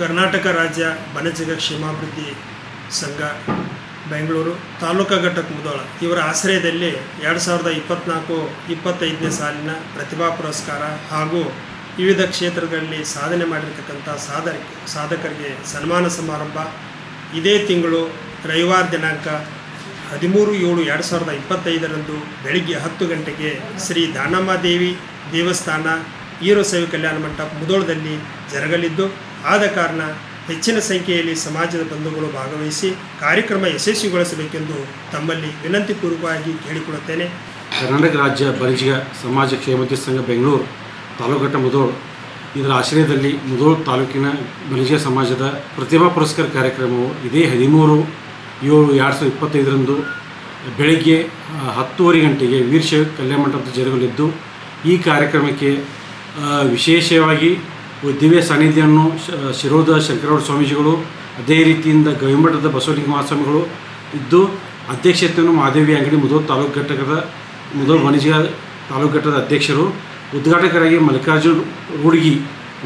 ಕರ್ನಾಟಕ ರಾಜ್ಯ ಬನಜಗ ಕ್ಷೇಮಾಭಿವೃದ್ಧಿ ಸಂಘ, ಬೆಂಗಳೂರು ತಾಲೂಕಾ ಘಟಕ ಮುದೋಳ. ಇವರ ಆಶ್ರಯದಲ್ಲಿ ಎರಡು ಸಾವಿರದ ಇಪ್ಪತ್ತ್ನಾಲ್ಕು ಇಪ್ಪತ್ತೈದನೇ ಸಾಲಿನ ಪ್ರತಿಭಾ ಪುರಸ್ಕಾರ ಹಾಗೂ ವಿವಿಧ ಕ್ಷೇತ್ರಗಳಲ್ಲಿ ಸಾಧನೆ ಮಾಡಿರ್ತಕ್ಕಂಥ ಸಾಧಕ ಸಾಧಕರಿಗೆ ಸನ್ಮಾನ ಸಮಾರಂಭ. ಇದೇ ತಿಂಗಳು ರವಿವಾರ ದಿನಾಂಕ ಹದಿಮೂರು ಏಳು ಎರಡು ಸಾವಿರದ ಇಪ್ಪತ್ತೈದರಂದು ಬೆಳಿಗ್ಗೆ ಹತ್ತು ಗಂಟೆಗೆ ಶ್ರೀ ದಾನಮ್ಮಾದೇವಿ ದೇವಸ್ಥಾನ ಈರೋಸೇವೆ ಕಲ್ಯಾಣ ಮಂಟಪ ಮುದೋಳದಲ್ಲಿ ಜರಗಲಿದ್ದು ಆದ ಕಾರಣ ಹೆಚ್ಚಿನ ಸಂಖ್ಯೆಯಲ್ಲಿ ಸಮಾಜದ ಬಂಧುಗಳು ಭಾಗವಹಿಸಿ ಕಾರ್ಯಕ್ರಮ ಯಶಸ್ವಿಗೊಳಿಸಬೇಕೆಂದು ತಮ್ಮಲ್ಲಿ ವಿನಂತಿಪೂರ್ವಕವಾಗಿ ಕೇಳಿಕೊಳ್ಳುತ್ತೇನೆ. ಕರ್ನಾಟಕ ರಾಜ್ಯ ಬಲಿಜಿಗ ಸಮಾಜ ಕ್ಷೇಮತಿ ಸಂಘ ಬೆಂಗಳೂರು ತಾಲೂಕಟ್ಟ ಮುದೋಳ್. ಇದರ ಆಶ್ರಯದಲ್ಲಿ ಮುದೋಳ್ ತಾಲೂಕಿನ ಬಲಿಜಿಗ ಸಮಾಜದ ಪ್ರತಿಭಾ ಪುರಸ್ಕಾರ ಕಾರ್ಯಕ್ರಮವು ಇದೇ ಹದಿಮೂರು ಏಳು ಎರಡು ಸಾವಿರದ ಇಪ್ಪತ್ತೈದರಂದು ಬೆಳಗ್ಗೆ ಹತ್ತುವರೆ ಗಂಟೆಗೆ ವೀರಶೈವ ಕಲ್ಯಾಣ ಮಂಟಪದ ಜರುಗಲಿದ್ದು, ಈ ಕಾರ್ಯಕ್ರಮಕ್ಕೆ ವಿಶೇಷವಾಗಿ ದಿವ್ಯ ಸಾನ್ನಿಧ್ಯವನ್ನು ಶಿರೋದ ಶಂಕರವರ ಸ್ವಾಮೀಜಿಗಳು, ಅದೇ ರೀತಿಯಿಂದ ಗವಿಮಠದ ಬಸವಲಿಂಗ ಮಹಾಸ್ವಾಮಿಗಳು ಇದ್ದು, ಅಧ್ಯಕ್ಷತೆಯನ್ನು ಮಹಾದೇವಿ ಅಂಗಡಿ ಮುದೋ ತಾಲೂಕು ಘಟಕದ ಮುದೋಲ್ ವಾಣಿಜ್ಯ ತಾಲೂಕು ಘಟಕದ ಅಧ್ಯಕ್ಷರು, ಉದ್ಘಾಟಕರಾಗಿ ಮಲ್ಲಿಕಾರ್ಜುನ್ ರೂಡ್ಗಿ,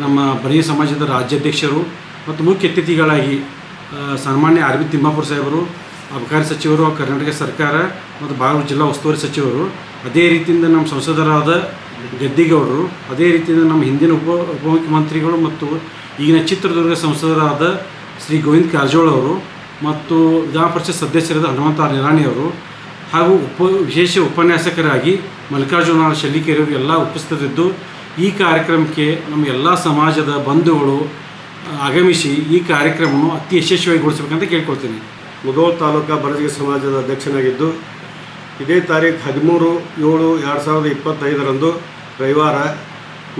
ನಮ್ಮ ಬರೀ ಸಮಾಜದ ರಾಜ್ಯಾಧ್ಯಕ್ಷರು ಮತ್ತು ಮುಖ್ಯ ಅತಿಥಿಗಳಾಗಿ ಸನ್ಮಾನ್ಯ ಆರ್ ಬಿ ತಿಮ್ಮಾಪುರ ಸಾಹೇಬರು, ಅಬಕಾರಿ ಸಚಿವರು, ಕರ್ನಾಟಕ ಸರ್ಕಾರ ಮತ್ತು ಬಾಗಲೂರು ಜಿಲ್ಲಾ ಉಸ್ತುವಾರಿ ಸಚಿವರು, ಅದೇ ರೀತಿಯಿಂದ ನಮ್ಮ ಸಂಸದರಾದ ಗದ್ದಿಗೌಡರು, ಅದೇ ರೀತಿಯಿಂದ ನಮ್ಮ ಹಿಂದಿನ ಉಪ, ಉಪಮುಖ್ಯಮಂತ್ರಿಗಳು ಮತ್ತು ಈಗಿನ ಚಿತ್ರದುರ್ಗ ಸಂಸದರಾದ ಶ್ರೀ ಗೋವಿಂದ ಕಾರಜೋಳ ಅವರು ಮತ್ತು ವಿಧಾನ ಪರಿಷತ್ ಸದಸ್ಯರಾದ ಹನುಮಂತ ನಿರಾಣಿ ಅವರು ಹಾಗೂ ಉಪ, ವಿಶೇಷ ಉಪನ್ಯಾಸಕರಾಗಿ ಮಲ್ಲಿಕಾರ್ಜುನ ಶೆಲ್ಲಿಕೆರೆಯವರು ಎಲ್ಲ ಉಪಸ್ಥಿತರಿದ್ದು, ಈ ಕಾರ್ಯಕ್ರಮಕ್ಕೆ ನಮ್ಮ ಎಲ್ಲ ಸಮಾಜದ ಬಂಧುಗಳು ಆಗಮಿಸಿ ಈ ಕಾರ್ಯಕ್ರಮವನ್ನು ಅತಿ ಯಶಸ್ವಿಯಾಗಿಗೊಳಿಸಬೇಕಂತ ಕೇಳ್ಕೊಳ್ತೀನಿ. ಮುದೋಳ್ ತಾಲೂಕಾ ಬರಜಿಗೆ ಸಮಾಜದ ಅಧ್ಯಕ್ಷನಾಗಿದ್ದು ಇದೇ ತಾರೀಕು ಹದಿಮೂರು ಏಳು ಎರಡು ಸಾವಿರದ ಇಪ್ಪತ್ತೈದರಂದು ರವಿವಾರ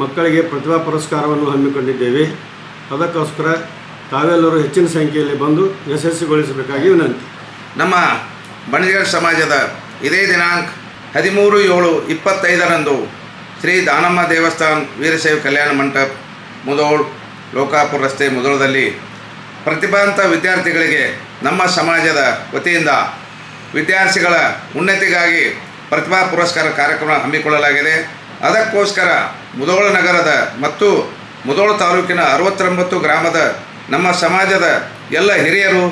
ಮಕ್ಕಳಿಗೆ ಪ್ರತಿಭಾ ಪುರಸ್ಕಾರವನ್ನು ಹಮ್ಮಿಕೊಂಡಿದ್ದೇವೆ. ಅದಕ್ಕೋಸ್ಕರ ತಾವೆಲ್ಲರೂ ಹೆಚ್ಚಿನ ಸಂಖ್ಯೆಯಲ್ಲಿ ಬಂದು ಯಶಸ್ವಿಗೊಳಿಸಬೇಕಾಗಿ ವಿನಂತಿ. ನಮ್ಮ ಬಣಜಿಗರ ಸಮಾಜದ ಇದೇ ದಿನಾಂಕ ಹದಿಮೂರು ಏಳು ಇಪ್ಪತ್ತೈದರಂದು ಶ್ರೀ ದಾನಮ್ಮ ದೇವಸ್ಥಾನ ವೀರಶೈವ ಕಲ್ಯಾಣ ಮಂಟಪ ಮುದೋಳ್ ಲೋಕಾಪುರ ರಸ್ತೆ ಮುದೋಳದಲ್ಲಿ ಪ್ರತಿಭಾಂತ ವಿದ್ಯಾರ್ಥಿಗಳಿಗೆ ನಮ್ಮ ಸಮಾಜದ ವತಿಯಿಂದ ವಿದ್ಯಾರ್ಥಿಗಳ ಉನ್ನತಿಗಾಗಿ ಪ್ರತಿಭಾ ಪುರಸ್ಕಾರ ಕಾರ್ಯಕ್ರಮ ಹಮ್ಮಿಕೊಳ್ಳಲಾಗಿದೆ. ಅದಕ್ಕೋಸ್ಕರ ಮುದೋಳ ನಗರದ ಮತ್ತು ಮುದೋಳ ತಾಲೂಕಿನ ಅರವತ್ತೊಂಬತ್ತು ಗ್ರಾಮದ ನಮ್ಮ ಸಮಾಜದ ಎಲ್ಲ ಹಿರಿಯರು,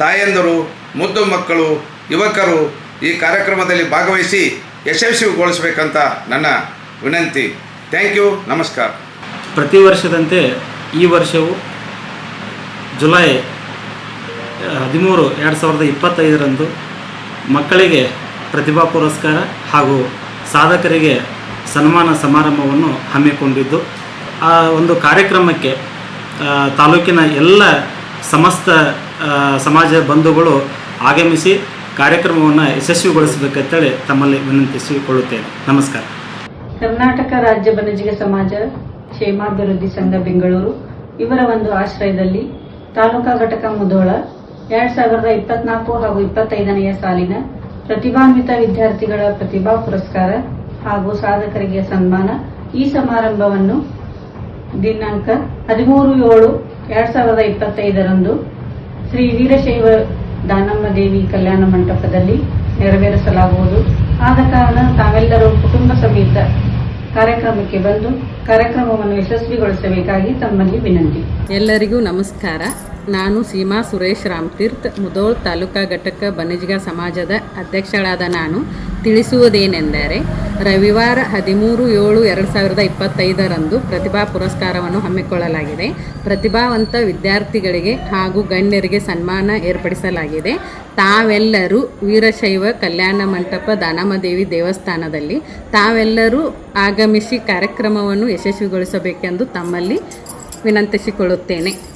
ತಾಯಂದರು, ಮುದ್ದು ಮಕ್ಕಳು, ಯುವಕರು ಈ ಕಾರ್ಯಕ್ರಮದಲ್ಲಿ ಭಾಗವಹಿಸಿ ಯಶಸ್ವಿಗೊಳಿಸಬೇಕಂತ ನನ್ನ ವಿನಂತಿ. ಥ್ಯಾಂಕ್ ಯು, ನಮಸ್ಕಾರ. ಪ್ರತಿ ವರ್ಷದಂತೆ ಈ ವರ್ಷವು ಜುಲೈ ಹದಿಮೂರು, ಎರಡು ಸಾವಿರದ ಇಪ್ಪತ್ತೈದರಂದು ಮಕ್ಕಳಿಗೆ ಪ್ರತಿಭಾ ಪುರಸ್ಕಾರ ಹಾಗೂ ಸಾಧಕರಿಗೆ ಸನ್ಮಾನ ಸಮಾರಂಭವನ್ನು ಹಮ್ಮಿಕೊಂಡಿದ್ದು, ಆ ಒಂದು ಕಾರ್ಯಕ್ರಮಕ್ಕೆ ತಾಲೂಕಿನ ಎಲ್ಲ ಸಮಸ್ತ ಸಮಾಜ ಬಂಧುಗಳು ಆಗಮಿಸಿ ಕಾರ್ಯಕ್ರಮವನ್ನು ಯಶಸ್ವಿಗೊಳಿಸಬೇಕಂತೇಳಿ ತಮ್ಮಲ್ಲಿ ವಿನಂತಿಸಿಕೊಳ್ಳುತ್ತೇನೆ ನಮಸ್ಕಾರ. ಕರ್ನಾಟಕ ರಾಜ್ಯ ಬನಜಿಗ ಸಮಾಜ, ಕ್ಷೇಮಾಭಿವೃದ್ಧಿ ಸಂಘ ಬೆಂಗಳೂರು ಇವರ ಒಂದು ಆಶ್ರಯದಲ್ಲಿ ತಾಲೂಕಾ ಘಟಕ ಮುಧೋಳ ಎರಡ್ ಸಾವಿರದ ಇಪ್ಪತ್ನಾಲ್ಕು ಹಾಗೂ ಇಪ್ಪತ್ತೈದನೆಯ ಸಾಲಿನ ಪ್ರತಿಭಾನ್ವಿತ ವಿದ್ಯಾರ್ಥಿಗಳ ಪ್ರತಿಭಾ ಪುರಸ್ಕಾರ ಹಾಗೂ ಸಾಧಕರಿಗೆ ಸನ್ಮಾನ. ಈ ಸಮಾರಂಭವನ್ನು ದಿನಾಂಕ ಹದಿಮೂರು ಏಳು ಎರಡ್ ಸಾವಿರದ ಇಪ್ಪತ್ತೈದರಂದು ಶ್ರೀ ವೀರಶೈವ ದಾನಮ್ಮ ದೇವಿ ಕಲ್ಯಾಣ ಮಂಟಪದಲ್ಲಿ ನೆರವೇರಿಸಲಾಗುವುದು. ಆದ ಕಾರಣ ತಾವೆಲ್ಲರೂ ಕುಟುಂಬ ಸಮೇತ ಕಾರ್ಯಕ್ರಮಕ್ಕೆ ಬಂದು ಕಾರ್ಯಕ್ರಮವನ್ನು ಯಶಸ್ವಿಗೊಳಿಸಬೇಕಾಗಿ ತಮ್ಮಲ್ಲಿ ವಿನಂತಿ. ಎಲ್ಲರಿಗೂ ನಮಸ್ಕಾರ. ನಾನು ಸೀಮಾ ಸುರೇಶ್ ರಾಮ್ತೀರ್ಥ, ಮುದೋಳ್ ತಾಲೂಕಾ ಘಟಕ ಬನಿಜ್ಗ ಸಮಾಜದ ಅಧ್ಯಕ್ಷಳಾದ ನಾನು. ತಿಳಿಸುವುದೇನೆಂದರೆ, ರವಿವಾರ ಹದಿಮೂರು ಏಳು ಎರಡು ಸಾವಿರದ ಇಪ್ಪತ್ತೈದರಂದು ಪ್ರತಿಭಾ ಪುರಸ್ಕಾರವನ್ನು ಹಮ್ಮಿಕೊಳ್ಳಲಾಗಿದೆ. ಪ್ರತಿಭಾವಂತ ವಿದ್ಯಾರ್ಥಿಗಳಿಗೆ ಹಾಗೂ ಗಣ್ಯರಿಗೆ ಸನ್ಮಾನ ಏರ್ಪಡಿಸಲಾಗಿದೆ. ತಾವೆಲ್ಲರೂ ವೀರಶೈವ ಕಲ್ಯಾಣ ಮಂಟಪ ದಾನಮದೇವಿ ದೇವಸ್ಥಾನದಲ್ಲಿ ತಾವೆಲ್ಲರೂ ಆಗಮಿಸಿ ಕಾರ್ಯಕ್ರಮವನ್ನು ಯಶಸ್ವಿಗೊಳಿಸಬೇಕೆಂದು ತಮ್ಮಲ್ಲಿ ವಿನಂತಿಸಿಕೊಳ್ಳುತ್ತೇನೆ.